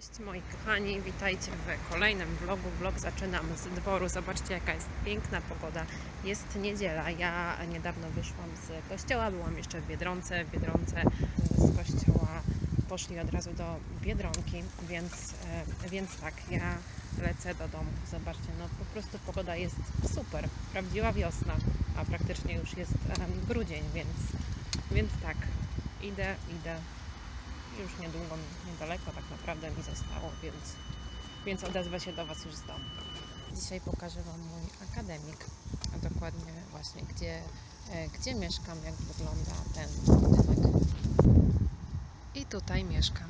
Cześć moi kochani, witajcie w kolejnym vlogu. Vlog zaczynam z dworu. Zobaczcie jaka jest piękna pogoda. Jest niedziela. Ja niedawno wyszłam z kościoła, byłam jeszcze w Biedronce. W Biedronce z kościoła poszli od razu do Biedronki, więc, e, więc tak, ja lecę do domu. Zobaczcie, no po prostu pogoda jest super. Prawdziwa wiosna, a praktycznie już jest em, grudzień, więc, więc tak, idę, idę już niedługo, niedaleko tak naprawdę mi zostało, więc, więc odezwę się do Was już z domu. Dzisiaj pokażę Wam mój akademik, a dokładnie właśnie gdzie, e, gdzie mieszkam, jak wygląda ten budynek. I tutaj mieszkam,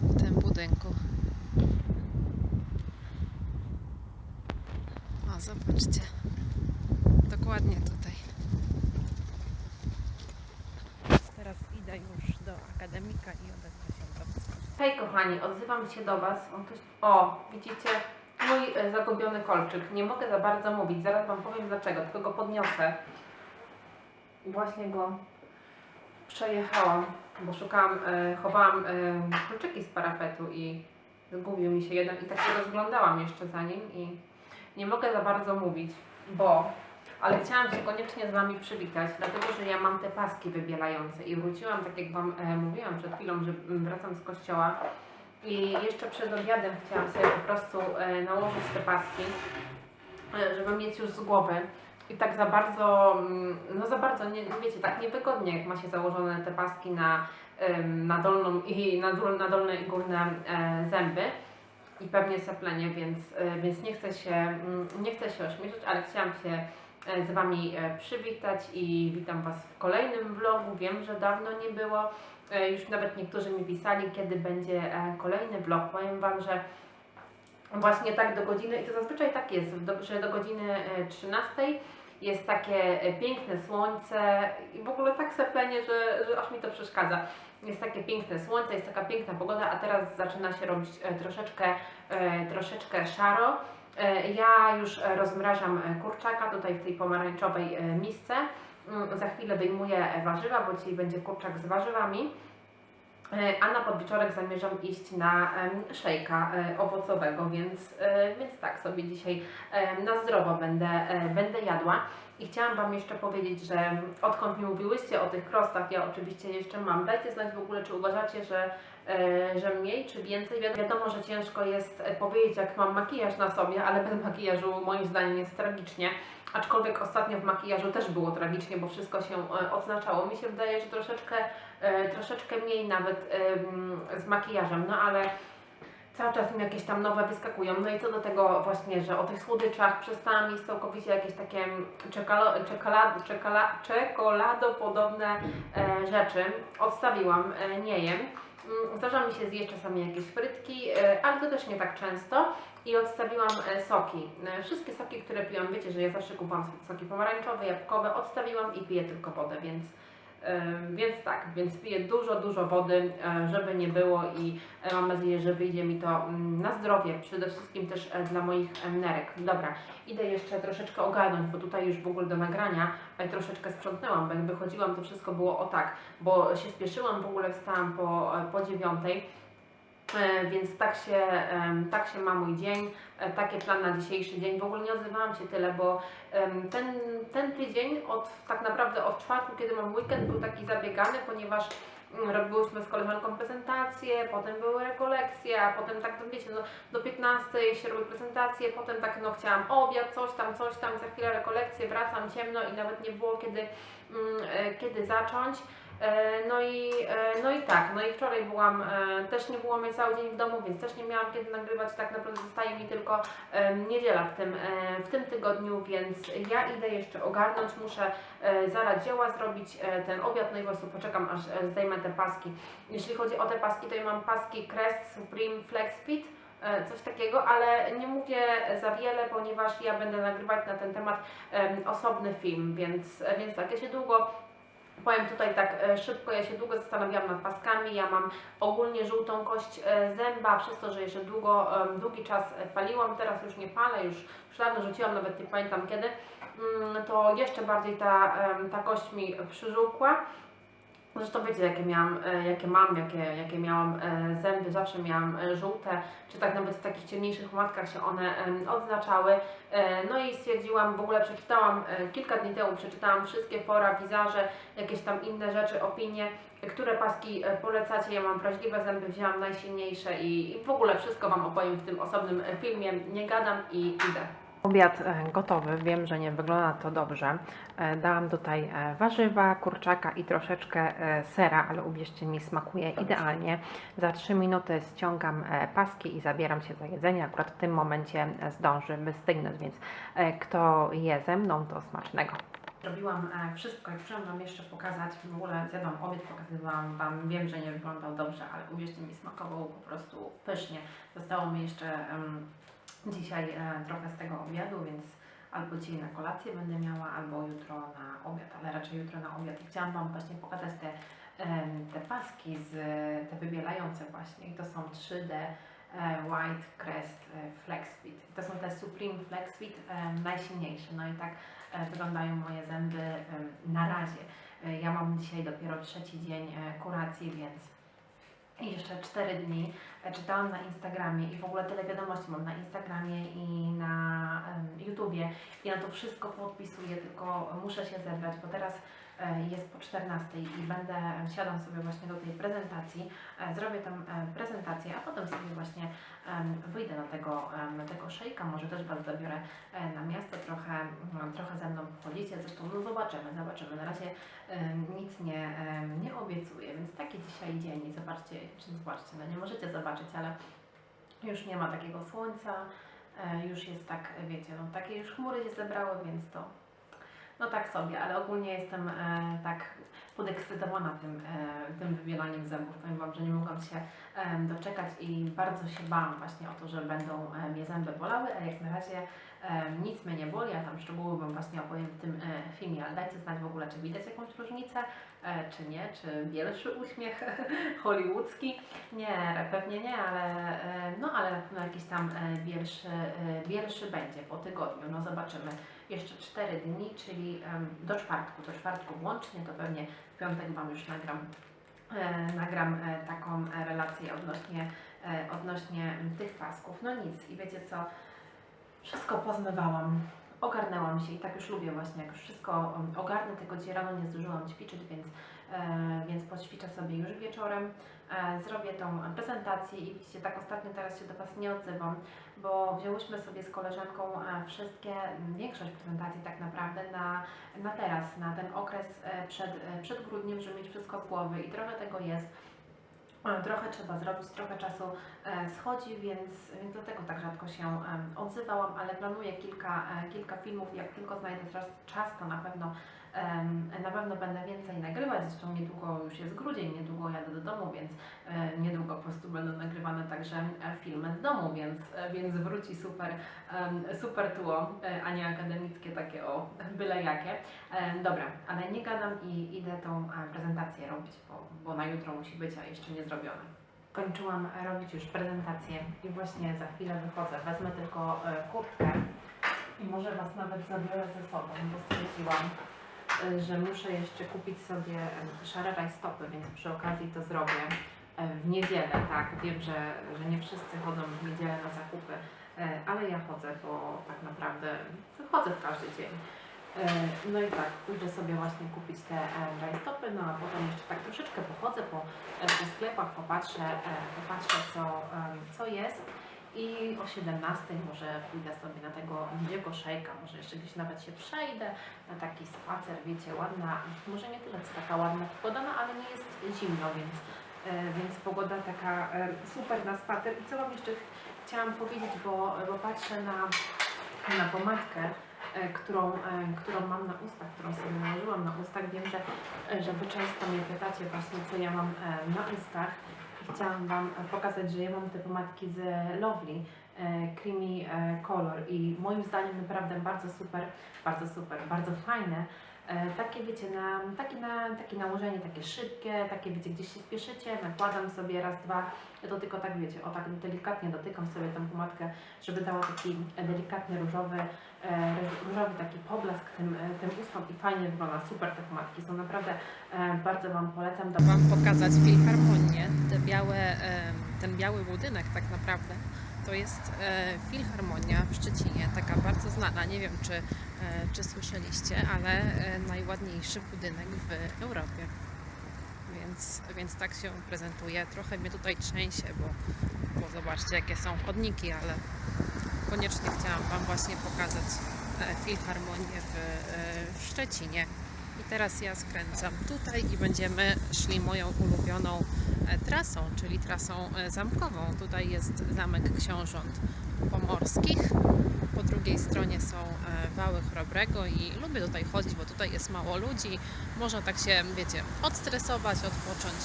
w tym budynku. O, zobaczcie. Dokładnie tutaj. Teraz idę już do akademika i odezwę się do Was. Hej kochani, odzywam się do Was. O, widzicie? Mój e, zagubiony kolczyk. Nie mogę za bardzo mówić, zaraz Wam powiem dlaczego, tylko go podniosę. Właśnie go przejechałam, bo szukałam, e, chowałam e, kolczyki z parapetu i zgubił mi się jeden i tak się rozglądałam jeszcze za nim i nie mogę za bardzo mówić, bo ale chciałam się koniecznie z Wami przywitać, dlatego że ja mam te paski wybielające. I wróciłam, tak jak Wam e, mówiłam przed chwilą, że wracam z kościoła. I jeszcze przed obiadem chciałam sobie po prostu e, nałożyć te paski, e, żeby mieć już z głowy. I tak za bardzo, mm, no za bardzo, nie, wiecie, tak niewygodnie, jak ma się założone te paski na, na dolną i na, dól, na dolne i górne e, zęby. I pewnie seplenie, więc, e, więc nie chcę się, mm, nie chcę się ośmieszyć, ale chciałam się z Wami e, przywitać i witam Was w kolejnym vlogu. Wiem, że dawno nie było, e, już nawet niektórzy mi pisali, kiedy będzie e, kolejny vlog. Powiem Wam, że właśnie tak do godziny, i to zazwyczaj tak jest, że do godziny e, 13 jest takie e, piękne słońce i w ogóle tak seplenie, że, że aż mi to przeszkadza. Jest takie piękne słońce, jest taka piękna pogoda, a teraz zaczyna się robić e, troszeczkę, e, troszeczkę szaro. Ja już rozmrażam kurczaka tutaj w tej pomarańczowej misce. Mm, Za chwilę wyjmuję warzywa, bo dzisiaj będzie kurczak z warzywami. E, A na podwieczorek zamierzam iść na szejka e, owocowego, więc, e, więc tak sobie dzisiaj na zdrowo będę, będę jadła. I chciałam Wam jeszcze powiedzieć, że odkąd mi mówiłyście o tych krostach, ja oczywiście jeszcze mam. Dajcie znać w ogóle, czy uważacie, że, że mniej, czy więcej. Wi- Wiadomo, że ciężko jest e, powiedzieć, jak mam makijaż na sobie, ale bez makijażu moim zdaniem jest tragicznie. Aczkolwiek ostatnio w makijażu też było tragicznie, bo wszystko się e, odznaczało. Mi się wydaje, że troszeczkę, e, troszeczkę mniej nawet z makijażem, no ale cały czas mi jakieś tam nowe wyskakują. No i co do tego właśnie, że o tych słodyczach przestałam jeść całkowicie jakieś takie czekalo, czekolad, czekoladopodobne e, rzeczy. Odstawiłam, e, nie jem. Mm, Zdarza mi się zjeść czasami jakieś frytki, e, ale to też nie tak często. I odstawiłam e, soki. E, Wszystkie soki, które piłam, wiecie, że ja zawsze kupułam soki pomarańczowe, jabłkowe, odstawiłam i piję tylko wodę, więc Więc tak, więc piję dużo, dużo wody, e, żeby nie było i e, mam nadzieję, że wyjdzie mi to mm, na zdrowie, przede wszystkim też e, dla moich nerek. Dobra, idę jeszcze troszeczkę ogarnąć, bo tutaj już w ogóle do nagrania troszeczkę sprzątnęłam, bo jak wychodziłam to wszystko było o tak, bo się spieszyłam, w ogóle wstałam po, po dziewiątej. E, Więc tak się, tak się ma mój dzień, e, taki plan na dzisiejszy dzień. W ogóle nie odzywałam się tyle, bo ten, ten tydzień od tak naprawdę od czwartku, kiedy mam weekend, był taki zabiegany, ponieważ mm, robiłyśmy z koleżanką prezentacje, potem były rekolekcje, a potem tak, no wiecie, no, do 15 się robiły prezentacje, potem tak, no chciałam obiad, coś tam, coś tam, za chwilę rekolekcje, wracam ciemno i nawet nie było kiedy, mm, e, kiedy zacząć. E, No i, e, no i tak, no i wczoraj byłam, e, też nie było mnie cały dzień w domu, więc też nie miałam kiedy nagrywać, tak naprawdę zostaje mi tylko niedziela w tym, w tym tygodniu, więc ja idę jeszcze ogarnąć, muszę zaraz dzieła zrobić, ten obiad, no i po prostu poczekam aż zdejmę te paski. Jeśli chodzi o te paski, to ja mam paski Crest Supreme Flex Fit, coś takiego, ale nie mówię za wiele, ponieważ ja będę nagrywać na ten temat em, osobny film, więc, więc tak, ja się długo Powiem tutaj tak e, szybko, ja się długo zastanawiałam nad paskami, ja mam ogólnie żółtą kość e, zęba, przez to, że jeszcze długo, długi czas e, paliłam, teraz już nie palę, już, dawno rzuciłam, nawet nie pamiętam kiedy, mm, to jeszcze bardziej ta, ta kość mi przyżółkła. Zresztą wiecie, jakie miałam, e, jakie mam, jakie, jakie miałam e, zęby, zawsze miałam e, żółte, czy tak nawet w takich ciemniejszych pomadkach się one odznaczały. No i stwierdziłam, w ogóle przeczytałam, kilka dni temu przeczytałam wszystkie fora, wizarze, jakieś tam inne rzeczy, opinie, które paski polecacie. Ja mam wrażliwe zęby, wzięłam najsilniejsze i, w ogóle wszystko Wam opowiem w tym osobnym filmie. Nie gadam i idę. Obiad e, gotowy, wiem, że nie wygląda to dobrze. E, Dałam tutaj e, warzywa, kurczaka i troszeczkę sera, ale uwierzcie mi, smakuje idealnie. Za 3 minuty ściągam paski i zabieram się za jedzenie. Akurat w tym momencie zdąży wystygnąć, więc kto je ze mną, to smacznego. Robiłam wszystko i chciałam Wam jeszcze pokazać, w ogóle zjadłam obiad, pokazywałam Wam, wiem, że nie wyglądał dobrze, ale uwierzcie mi, smakował po prostu pysznie. Zostało mi jeszcze dzisiaj e, trochę z tego obiadu, więc albo dzisiaj na kolację będę miała, albo jutro na obiad, ale raczej jutro na obiad. I chciałam Wam właśnie pokazać te, te paski, z, te wybielające właśnie. I to są 3D e, White Crest e, Flex Fit. To są te Supreme Flex Fit e, najsilniejsze. No i tak wyglądają moje zęby na razie. Ja mam dzisiaj dopiero trzeci dzień kuracji, więc jeszcze 4 dni. Czytałam na Instagramie i w ogóle tyle wiadomości mam na Instagramie i na YouTubie. I na to wszystko podpisuję, tylko muszę się zebrać, bo teraz e, jest po 14 i będę, siadam sobie właśnie do tej prezentacji, e, zrobię tam e, prezentację, a potem sobie właśnie wyjdę na tego, na tego szejka, może też Was zabiorę na miasto, trochę, mm, trochę ze mną pochodzicie, zresztą no zobaczymy, zobaczymy. Na razie nic nie, nie obiecuję, więc taki dzisiaj dzień. Zobaczcie, czy zobaczcie, no nie możecie zobaczyć, ale już nie ma takiego słońca, e, już jest tak, wiecie, no takie już chmury się zebrały, więc to no tak sobie, ale ogólnie jestem e, tak podekscytowana tym, e, tym wybielaniem zębów. Powiem Wam, że nie mogłam się e, doczekać i bardzo się bałam właśnie o to, że będą e, mnie zęby bolały, a jak na razie nic mnie nie boli, a tam szczegóły Wam właśnie opowiem w tym filmie, ale dajcie znać w ogóle, czy widać jakąś różnicę, czy nie, czy bielszy uśmiech hollywoodzki. Nie, pewnie nie, ale no ale na pewno jakiś tam e, bielszy, bielszy będzie po tygodniu, no zobaczymy. Jeszcze 4 dni, czyli do czwartku, do czwartku włącznie, to pewnie w piątek Wam już nagram, e, nagram e, taką relację odnośnie, e, odnośnie tych pasków. No nic i wiecie co, wszystko pozmywałam, ogarnęłam się i tak już lubię właśnie, jak już wszystko ogarnę, tylko dzisiaj rano nie zdążyłam ćwiczyć, więc, więc poćwiczę sobie już wieczorem. E, zrobię tą prezentację i widzicie, tak ostatnio teraz się do Was nie odzywam, bo wzięłyśmy sobie z koleżanką e, wszystkie, większość prezentacji tak naprawdę na, na teraz, na ten okres e, przed, e, przed grudniem, żeby mieć wszystko z głowy i trochę tego jest. E, Trochę trzeba zrobić, trochę czasu e, schodzi, więc, więc dlatego tak rzadko się odzywałam, ale planuję kilka, e, kilka filmów. Jak tylko znajdę czas, to na pewno, na pewno będę więcej nagrywać. Zresztą niedługo już jest grudzień, niedługo jadę do domu, więc e, niedługo po prostu będą nagrywane także e, filmy z domu, więc, e, więc wróci super, super tło, a nie akademickie takie o byle jakie. Dobra, ale nie gadam i idę tą prezentację robić, bo, bo na jutro musi być, a jeszcze nie zrobione. Kończyłam robić już prezentację i właśnie za chwilę wychodzę. Wezmę tylko kurtkę i może Was nawet zabiorę ze sobą, bo stwierdziłam, że muszę jeszcze kupić sobie e, szare rajstopy, więc przy okazji to zrobię e, w niedzielę. Tak, wiem, że, że nie wszyscy chodzą w niedzielę na zakupy, ale ja chodzę, bo tak naprawdę chodzę w każdy dzień. No i tak, pójdę sobie właśnie kupić te e, rajstopy, no a potem jeszcze tak troszeczkę pochodzę po, e, po sklepach, popatrzę, e, popatrzę co, co jest i o 17 może pójdę sobie na tego Indiego Shake'a, może jeszcze gdzieś nawet się przejdę na taki spacer, wiecie, ładna, może nie tyle co taka ładna pogoda, no ale nie jest zimno, więc, e, więc pogoda taka e, super na spacer. I co Wam jeszcze ch- chciałam powiedzieć, bo, bo patrzę na, na pomadkę, e, którą, którą mam na ustach, którą sobie nałożyłam na ustach. Wiem, że, że Wy często mnie pytacie właśnie, co ja mam na ustach. Chciałam Wam pokazać, że ja mam te pomadki z Lovely e, Creamy e, Color i moim zdaniem naprawdę bardzo super, bardzo super, bardzo fajne. E, takie wiecie, na, takie, na, takie nałożenie, takie szybkie, takie wiecie, gdzieś się spieszycie, nakładam sobie raz, dwa, ja to tylko tak wiecie, o tak delikatnie dotykam sobie tą pomadkę, żeby dała taki delikatny różowy, e, różowy taki poblask tym, e, tym ustom i fajnie wygląda, super te pomadki są naprawdę, bardzo Wam polecam. Do... Wam pokazać filharmonię, te białe, ten biały budynek tak naprawdę. To jest e, Filharmonia w Szczecinie, taka bardzo znana. Nie wiem, czy, e, czy słyszeliście, ale e, najładniejszy budynek w Europie. Więc, więc tak się prezentuje. Trochę mnie tutaj trzęsie, bo, bo zobaczcie, jakie są chodniki, ale koniecznie chciałam Wam właśnie pokazać Filharmonię w, w Szczecinie. Teraz ja skręcam tutaj i będziemy szli moją ulubioną e, trasą, czyli trasą e, zamkową. Tutaj jest Zamek Książąt Pomorskich. Po drugiej stronie są e, Wały Chrobrego i lubię tutaj chodzić, bo tutaj jest mało ludzi. Można tak się, wiecie, odstresować, odpocząć,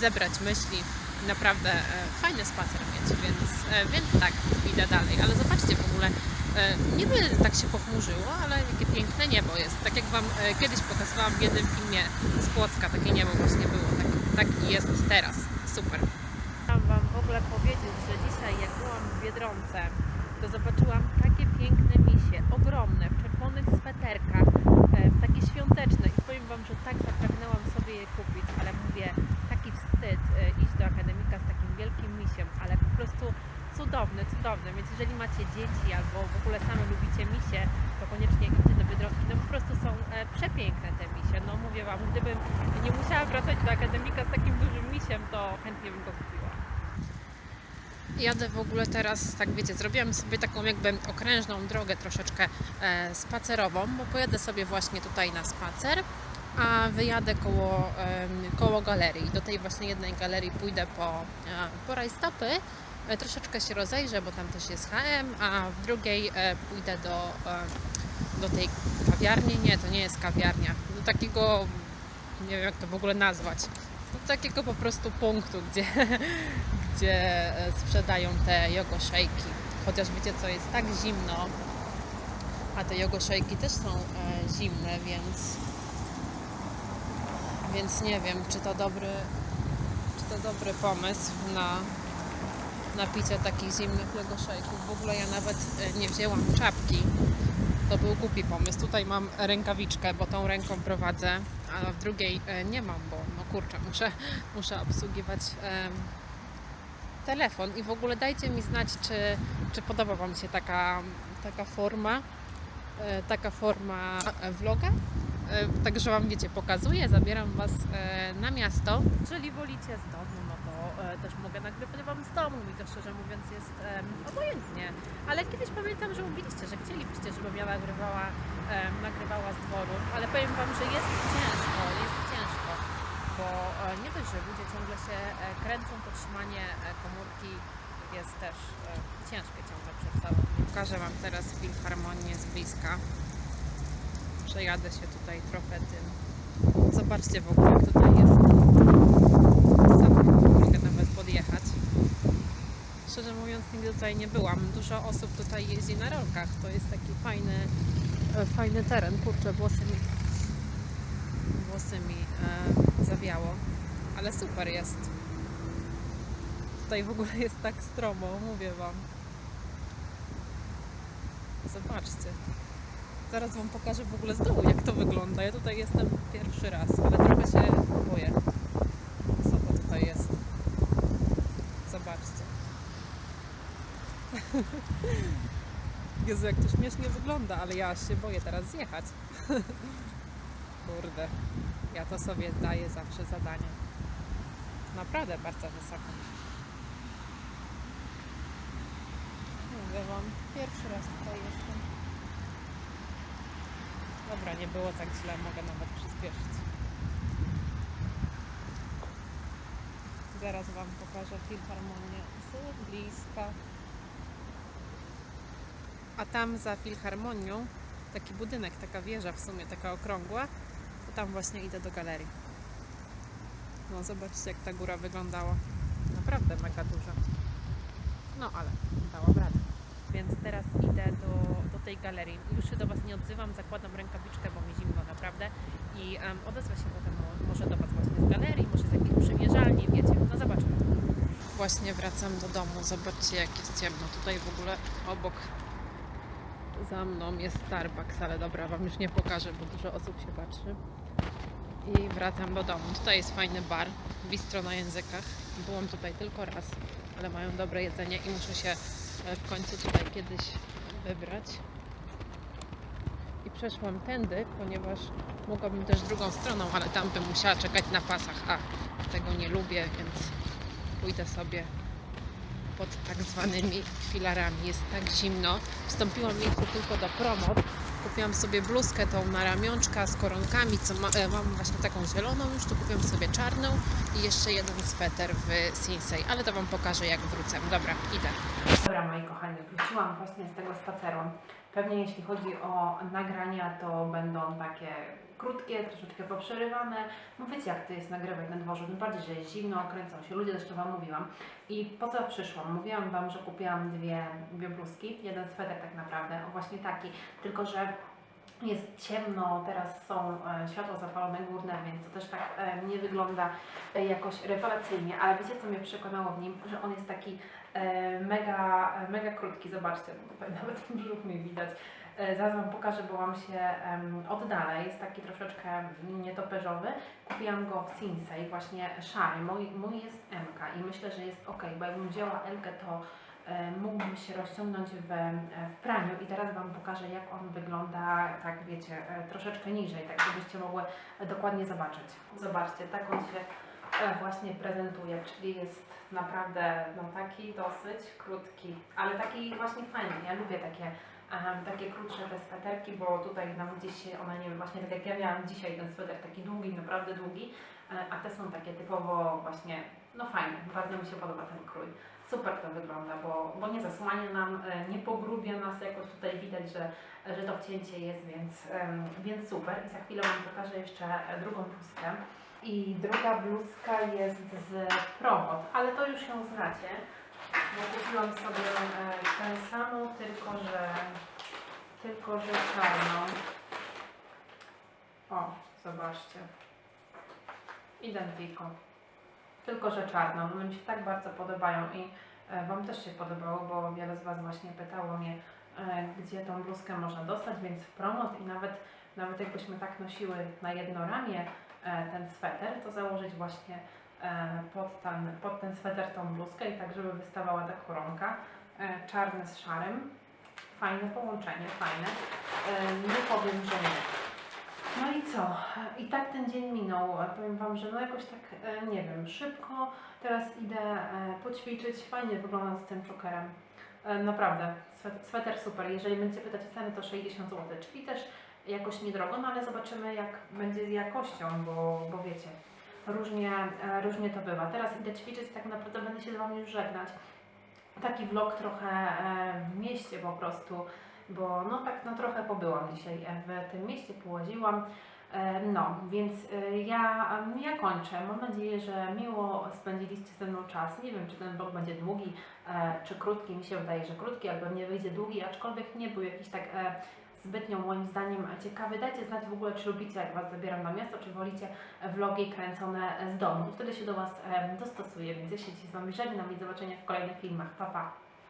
zebrać myśli. Naprawdę fajny spacer mieć, więc, więc tak, idę dalej. Ale zobaczcie w ogóle, Niby tak się pochmurzyło, ale jakie piękne niebo jest. Tak jak Wam e, kiedyś pokazywałam w jednym filmie z Płocka, takie niebo właśnie było. Tak, tak jest teraz. Super. Chciałam Wam w ogóle powiedzieć, że dzisiaj jak byłam w Biedronce, to zobaczyłam takie piękne misie, ogromne, w czerwonych sweterkach, e, takie świąteczne i powiem Wam, że tak zapragnęłam sobie je kupić, ale mówię, taki wstyd e, iść do akademika z takim wielkim misiem, ale po prostu cudowny, cudowny, więc jeżeli macie dzieci albo w ogóle same lubicie misie, to koniecznie idźcie do Biedronki, no po prostu są e, przepiękne te misie, no mówię Wam, gdybym nie musiała wracać do akademika z takim dużym misiem, to chętnie bym go kupiła. Jadę w ogóle teraz, tak wiecie, zrobiłam sobie taką jakby okrężną drogę troszeczkę e, spacerową, bo pojadę sobie właśnie tutaj na spacer, a wyjadę koło, koło galerii. Do tej właśnie jednej galerii pójdę po, e, po rajstopy, troszeczkę się rozejrzę, bo tam też jest HM, a w drugiej e, pójdę do, e, do tej kawiarni. Nie, to nie jest kawiarnia. Do takiego, nie wiem jak to w ogóle nazwać, do takiego po prostu punktu, gdzie, gdzie e, sprzedają te jogoszejki. Chociaż wiecie co, jest tak zimno, a te jogoszejki też są e, zimne, więc więc nie wiem, czy to dobry, czy to dobry pomysł na, na picie takich zimnych jogoszejków. W ogóle ja nawet e, nie wzięłam czapki. To był głupi pomysł. Tutaj mam rękawiczkę, bo tą ręką prowadzę, a w drugiej e, nie mam, bo no kurczę, muszę, muszę obsługiwać telefon. I w ogóle dajcie mi znać, czy, czy podoba Wam się taka, taka forma, e, taka forma vloga. E, Także Wam wiecie, pokazuję, zabieram Was e, na miasto. Jeżeli wolicie z domu, no to e, też mogę nagrywać Wam z domu i to szczerze mówiąc jest obojętnie. Ale kiedyś pamiętam, że mówiliście, że chcielibyście, żebym ja nagrywała, nagrywała z dworu, ale powiem Wam, że jest ciężko, jest ciężko, bo nie dość, że ludzie ciągle się kręcą, to trzymanie komórki jest też ciężkie ciągle przed sobą. Pokażę Wam teraz filharmonię z bliska przejadę się tutaj trochę tym. Zobaczcie w ogóle, tutaj jest. Sama mogę nawet podjechać. Szczerze mówiąc, nigdy tutaj nie byłam. Dużo osób tutaj jeździ na rolkach. To jest taki fajny, e, fajny teren. Kurczę, włosy mi, włosy mi e, zawiało. Ale super jest. Tutaj w ogóle jest tak stromo, mówię Wam. Zobaczcie. Zaraz Wam pokażę w ogóle z dołu, jak to wygląda. Ja tutaj jestem pierwszy raz, ale trochę się boję. Co to tutaj jest? Zobaczcie. Jezu, jak to śmiesznie wygląda, ale ja się boję teraz zjechać. Kurde, ja to sobie daję zawsze zadanie. Naprawdę bardzo wysoko. Mówię Wam, pierwszy raz tutaj jestem. Dobra, nie było tak źle, mogę nawet przyspieszyć. Zaraz Wam pokażę filharmonię z bliska. A tam za filharmonią taki budynek, taka wieża w sumie, taka okrągła, to tam właśnie idę do galerii. No zobaczcie jak ta góra wyglądała. Naprawdę mega duża. No ale dałam radę. Więc teraz idę do, do tej galerii. Już się do Was nie odzywam, zakładam rękawiczkę, bo mi zimno naprawdę i em, odezwę się potem mo- może do Was właśnie z galerii, może z jakiejś przymierzalni, wiecie, no zobaczymy. Właśnie wracam do domu, zobaczcie jak jest ciemno. Tutaj w ogóle obok za mną jest Starbucks, ale dobra, Wam już nie pokażę, bo dużo osób się patrzy. I wracam do domu. Tutaj jest fajny bar, bistro na językach. Byłam tutaj tylko raz, ale mają dobre jedzenie i muszę się w końcu tutaj kiedyś wybrać. I przeszłam tędy, ponieważ mogłabym też drugą stroną, ale tam bym musiała czekać na pasach, a tego nie lubię, więc pójdę sobie pod tak zwanymi filarami. Jest tak zimno. Wstąpiłam jeszcze tylko do promot. Kupiłam sobie bluzkę tą na ramionczka z koronkami, co ma, e, mam właśnie taką zieloną już, tu kupiłam sobie czarną i jeszcze jeden sweter w Sinsei, ale to Wam pokażę jak wrócę. Dobra, idę. Dobra, moi kochani, wróciłam właśnie z tego spaceru. Pewnie jeśli chodzi o nagrania, to będą takie krótkie, troszeczkę poprzerywane. No wiecie, jak to jest nagrywać na dworze, tym bardziej, że jest zimno, kręcą się ludzie, zresztą Wam mówiłam. I po co przyszłam? Mówiłam Wam, że kupiłam dwie, bluzki, jeden sweter tak naprawdę, właśnie taki, tylko że jest ciemno, teraz są e, światła zapalone górne, więc to też tak e, nie wygląda e, jakoś rewelacyjnie, ale wiecie co mnie przekonało w nim, że on jest taki mega, mega krótki, zobaczcie, no nawet brzuch mi widać. Zaraz Wam pokażę, bo Wam się em, oddala, jest taki troszeczkę nietoperzowy. Kupiłam go w Sinsei, właśnie szary, mój, mój jest MK i myślę, że jest ok, bo jakbym wzięła Elkę, to mógłbym się rozciągnąć w, e, w praniu i teraz Wam pokażę jak on wygląda, tak wiecie, e, troszeczkę niżej, tak żebyście mogły e, dokładnie zobaczyć. Zobaczcie, tak on się e, właśnie prezentuje, czyli jest naprawdę no, taki dosyć krótki, ale taki właśnie fajny, ja lubię takie em, takie krótsze te sweterki, bo tutaj nam gdzieś się one, nie wiem, właśnie tak jak ja miałam dzisiaj ten sweter taki długi, naprawdę długi, e, a te są takie typowo właśnie, no fajne, bardzo mi się podoba ten krój. Super to wygląda, bo, bo nie zasłania nam, e, nie pogrubia nas jakoś tutaj widać, że, że to wcięcie jest, więc, więc super. I za chwilę Wam pokażę jeszcze drugą bluzkę. I druga bluzka jest z Promot, ale to już ją znacie, bo kupiłam sobie e, tę samą, tylko że, tylko że czarną. O, zobaczcie. Identyko. Tylko, że czarną. One mi się tak bardzo podobają i e, Wam też się podobało, bo wiele z Was właśnie pytało mnie, e, gdzie tą bluzkę można dostać, więc w promot i nawet, nawet jakbyśmy tak nosiły na jedno ramię e, ten sweter, to założyć właśnie pod ten, pod ten sweter tą bluzkę i tak, żeby wystawała ta koronka. Czarny z szarym. Fajne połączenie, fajne. Nie powiem, że nie. No i co? I tak ten dzień minął. Powiem Wam, że no jakoś tak, e, nie wiem, szybko. Teraz idę e, poćwiczyć. Fajnie wygląda z tym czokerem. E, Naprawdę, swet- sweter super. Jeżeli będziecie pytać o cenę, to 60 zł, czyli też jakoś niedrogo, no ale zobaczymy jak będzie z jakością, bo, bo wiecie, różnie, różnie to bywa. Teraz idę ćwiczyć, tak naprawdę będę się z Wami już żegnać. Taki vlog trochę w mieście po prostu, bo no tak no trochę pobyłam dzisiaj e, w tym mieście, połaziłam. E, No, więc e, ja, ja kończę. Mam nadzieję, że miło spędziliście ze mną czas. Nie wiem, czy ten vlog będzie długi, czy krótki. Mi się wydaje, że krótki, albo nie wyjdzie długi, aczkolwiek nie był jakiś tak zbytnio moim zdaniem ciekawy. Dajcie znać w ogóle, czy lubicie, jak Was zabieram na miasto, czy wolicie vlogi kręcone z domu. Wtedy się do Was dostosuję, więc ja się dzisiaj z Wami żegnam i do zobaczenia w kolejnych filmach. Pa, pa!